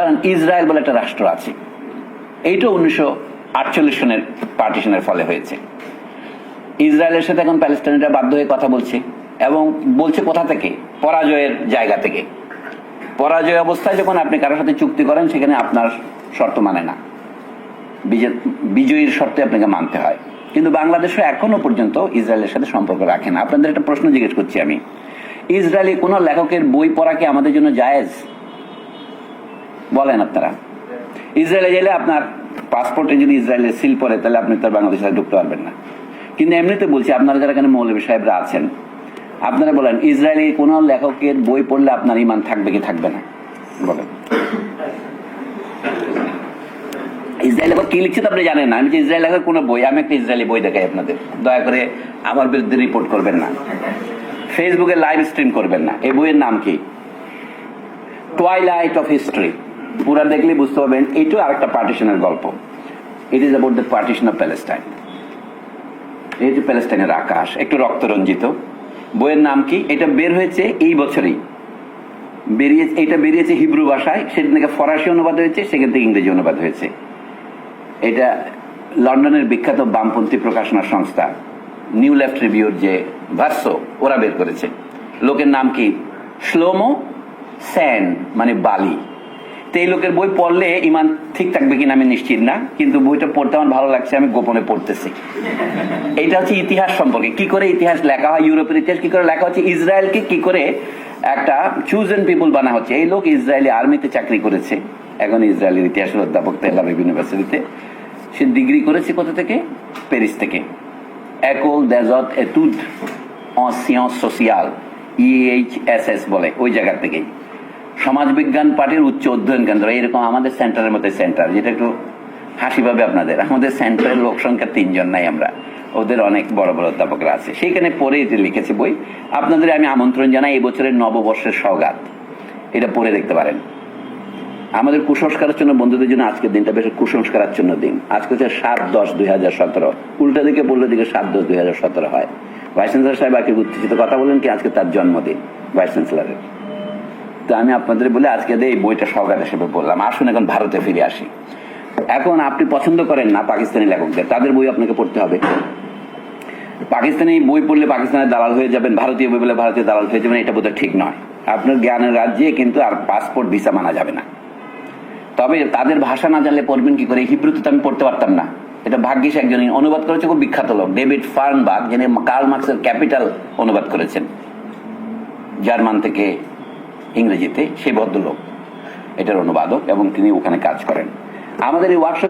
ধরেন ইসরায়েল বলে একটা রাষ্ট্র আছে। এইটা উনিশশো আটচল্লিশ সনের পার্টিশনের ফলে হয়েছে। ইসরায়েলের সাথে এখন প্যালেস্টাইনিরা বাধ্য হয়ে কথা বলছে এবং বলছে কোথা থেকে? পরাজয়ের জায়গা থেকে। পরাজয় অবস্থায় যখন আপনি কারোর সাথে চুক্তি করেন, সেখানে আপনার শর্ত মানে না। বিজয়ীর শর্তে আপনাকে মানতে হয়। কিন্তু বাংলাদেশও এখনও পর্যন্ত ইসরায়েলের সাথে সম্পর্ক রাখে না। আপনাদের একটা প্রশ্ন জিজ্ঞেস করছি আমি। ইসরায়েলি কোন লেখকের বই পড়া কি আমাদের জন্য জায়েজ? বলেন আপনারা। ইসরায়েলে গেলে আপনার পাসপোর্টে যদি ইসরায়েলের সিল পরে তাহলে আপনি তার বাংলাদেশে ঢুকতে পারবেন না। কিন্তু এমনিতে বলছি, আপনারা যারা এখানে মৌলবী সাহেবরা আছেন, আপনারা বলেন, ইসরায়েলি কোন লেখকের বই পড়লে আপনার ইমান থাকবে কি থাকবে না? বলেন। ইসরায়েল কি লিখছে আপনি জানেন না? আমি যে ইসরায়েল লেখার কোনো বই, আমি একটা ইসরায়েলি বই দেখাই আপনাদের। দয়া করে আমার বিরুদ্ধে রিপোর্ট করবেন না। ফেসবুকে লাইভ স্ট্রিম করবেন না। এই বইয়ের নাম কি? টুয়াইলাইট অফ হিস্ট্রি পুরা দেখলে বুঝতে পারবেন এইটাও আরেকটা পার্টিশনের গল্প। It is about the partition of Palestine এই প্যালেস্টাইনের আকাশ, একটু রক্তরঞ্জিত। বইয়ের নাম কি? এটা বের হয়েছে এই বছরেই। বেরিয়ে, এটা বেরিয়েছে হিব্রু ভাষায় সেখান থেকে ফরাসি অনুবাদ হয়েছে, সেখান থেকে ইংরেজি অনুবাদ হয়েছে। এটা লন্ডনের বিখ্যাত বামপন্থী প্রকাশনা সংস্থা নিউ লেফট রিভিউর যে ভার্স ওরা বের করেছে। লোকের নাম কি? শ্লোমো স্যান মানে বালি। তো এই লোকের বই পড়লে ইমান ঠিক থাকবে কিনা আমি নিশ্চিত না, কিন্তু বইটা পড়তে আমার ভালো লাগছে, আমি গোপনে পড়তেছি। এইটা হচ্ছে ইতিহাস সম্পর্কে। কি করে ইতিহাস লেখা হয়? ইউরোপের ইতিহাস কি করে লেখা হচ্ছে? ইসরায়েলকে কি করে একটা চুজেন পিপুল বানা হচ্ছে? এই লোক ইসরায়েলি আর্মিতে চাকরি করেছে। এখন ইসরায়েলের ইতিহাসের অধ্যাপক তেল ইউনিভার্সিটিতে। সে ডিগ্রি করেছে কোথা থেকে? প্যারিস থেকে। একল দেজত এতুড en sciences সোশিয়াল ইএইচএসএস বলে, ওই জায়গা থেকেই। সমাজবিজ্ঞান পার্টির উচ্চ অধ্যয়ন কেন্দ্র এরকম আমাদের সেন্টারের মধ্যে সেন্টার, যেটা একটু হাসি পাবে আপনাদের। আমাদের সেন্টারের লোক সংখ্যা তিনজন নাই আমরা, ওদের অনেক বড় বড় অধ্যাপকরা আছে। সেইখানে পড়ে এটি লিখেছে বই, আপনাদের আমি আমন্ত্রণ জানাই, এই বছরের নববর্ষের সৌগাত এটা পড়ে দেখতে পারেন। আমাদের কুসংস্কারের জন্য বন্ধুদের জন্য আজকের দিনটা বেশ কুসংস্কারের জন্য দিন। আজকে হচ্ছে সাত দশ দুই হাজার সতেরো। উল্টা দিকে বললে দিকে সাত দশ দুই হাজার সতেরো হয়। ভাইস চ্যান্সেলার সাহেব আজকে উত্তেজিত কথা বলেন কি, আজকে তার জন্মদিন, ভাইস চ্যান্সেলারের। তো আমি আপনাদের বলে আজকে এই বইটা সৌগাত হিসেবে বললাম। আসুন এখন ভারতে ফিরে আসি। এখন আপনি পছন্দ করেন না পাকিস্তানি লেখকদের, তাদের বই আপনাকে পড়তে হবে। পাকিস্তানি বই পড়লে পাকিস্তানের দালাল হয়ে যাবেন, ভারতীয় বই বলে ভারতীয় দালাল হয়ে যাবেন, এটা বোধহয় ঠিক নয়। আপনার জ্ঞানের রাজ্যে কিন্তু আর পাসপোর্ট, ভিসা মানা যাবে না। তবে তাদের ভাষা না জানলে পড়বেন কি করে? হিব্রুতে তো আমি পড়তে পারতাম না। এটা ভাগ্যিস একজন অনুবাদ করেছে, খুব বিখ্যাত লোক, ডেভিড ফার্নবার্গ, যিনি কার্ল মার্কসের ক্যাপিটাল অনুবাদ করেছেন। জার্মান থেকে ইংরেজিতে সেই ভদ্রলোক। এটার অনুবাদক এবং তিনি ওখানে কাজ করেন। আমাদের এই ওয়ার্কশপ